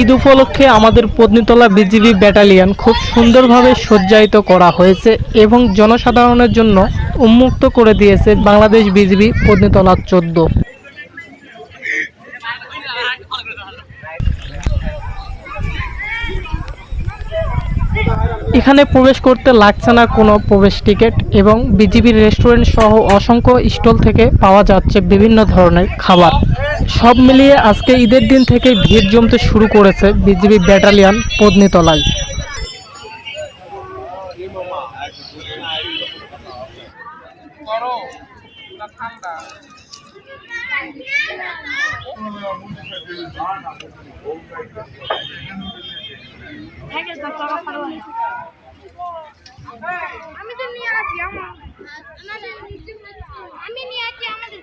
ঈদ উপলক্ষে আমাদের Patnitala BGB battalion খুব সুন্দরভাবে সজ্জায়িত করা হয়েছে এবং জনসাধারণের জন্য উন্মুক্ত করে দিয়েছে বাংলাদেশ বিজিবি পত্নীতলা চোদ্দ। এখানে প্রবেশ করতে লাগছে না কোনো প্রবেশ টিকিট এবং বিজিবির রেস্টুরেন্ট সহ অসংখ্য স্টল থেকে পাওয়া যাচ্ছে বিভিন্ন ধরনের খাবার। সব মিলিয়ে আজকে ঈদের দিন থেকে ভিড় জমতে শুরু করেছে বিজিবি ব্যাটালিয়ন পত্নীতলায় আমি তো নিয়ে আসি আমি নিয়ে আসি আমাদের।